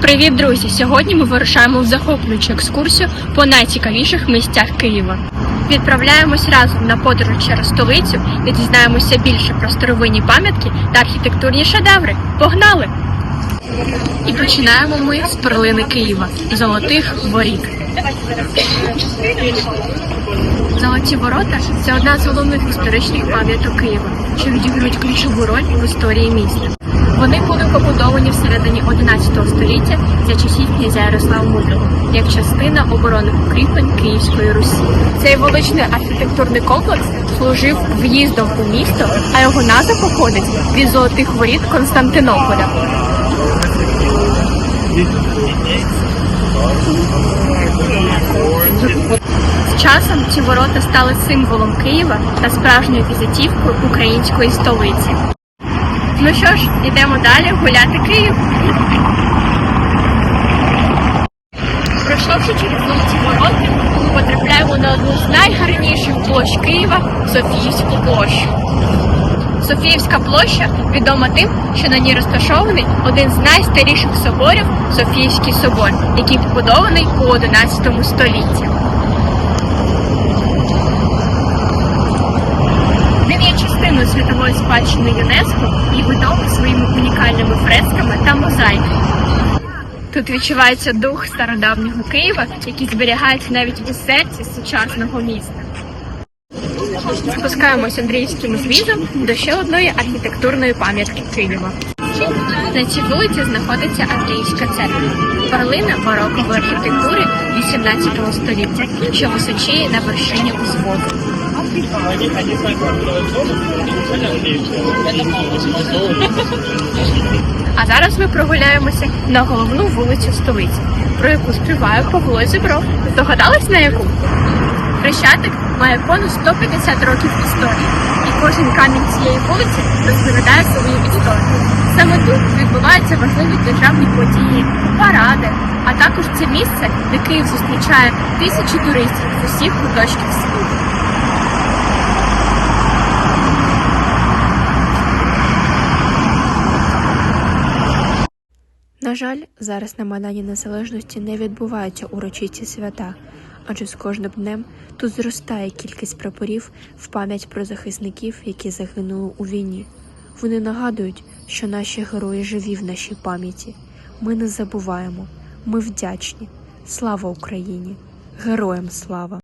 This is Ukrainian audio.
Привіт, друзі! Сьогодні ми вирушаємо в захоплюючу екскурсію по найцікавіших місцях Києва. Відправляємось разом на подорож через столицю і дізнаємося більше про старовинні пам'ятки та архітектурні шедеври. Погнали! І починаємо ми з перлини Києва золотих воріт. Золоті ворота це одна з головних історичних пам'яток Києва, що відіграють ключову роль в історії міста. Вони були побудовані всередині 11 століття за часів князя Ярослава Мудрого як частина оборонних укріплень Київської Русі. Цей величний архітектурний комплекс служив в'їздом у місто, а його назва походить від золотих воріт Константинополя. З часом ці ворота стали символом Києва та справжньою візитівкою української столиці. Ну що ж, ідемо далі гуляти Київ. Пройшовши через вулиці Вороти, ми потрапляємо на одну з найгарніших площ Києва Софіївську площу. Софіївська площа відома тим, що на ній розташований один з найстаріших соборів Софіївський собор, який побудований у 11 столітті. Спадщини ЮНЕСКО і відомий своїми унікальними фресками та мозаїками. Тут відчувається дух стародавнього Києва, який зберігається навіть у серці сучасного міста. Спускаємось Андріївським звізом до ще одної архітектурної пам'ятки Києва. На цій вулиці знаходиться Андріївська церква, перлина барокової архітектури 18 століття, що височіє на вершині узводу. А зараз ми прогуляємося на головну вулицю столиці, про яку співає Павло Зібров. Здогадались на яку? Хрещатик має понад 150 років історії, і кожен камінь цієї вулиці розповідає свою історію. Саме тут відбуваються важливі державні події, паради, а також це місце, де Київ зустрічає тисячі туристів з усіх куточків світу. На жаль, зараз на Майдані Незалежності не відбуваються урочисті свята, адже з кожним днем тут зростає кількість прапорів в пам'ять про захисників, які загинули у війні. Вони нагадують, що наші герої живі в нашій пам'яті. Ми не забуваємо, ми вдячні. Слава Україні! Героям слава!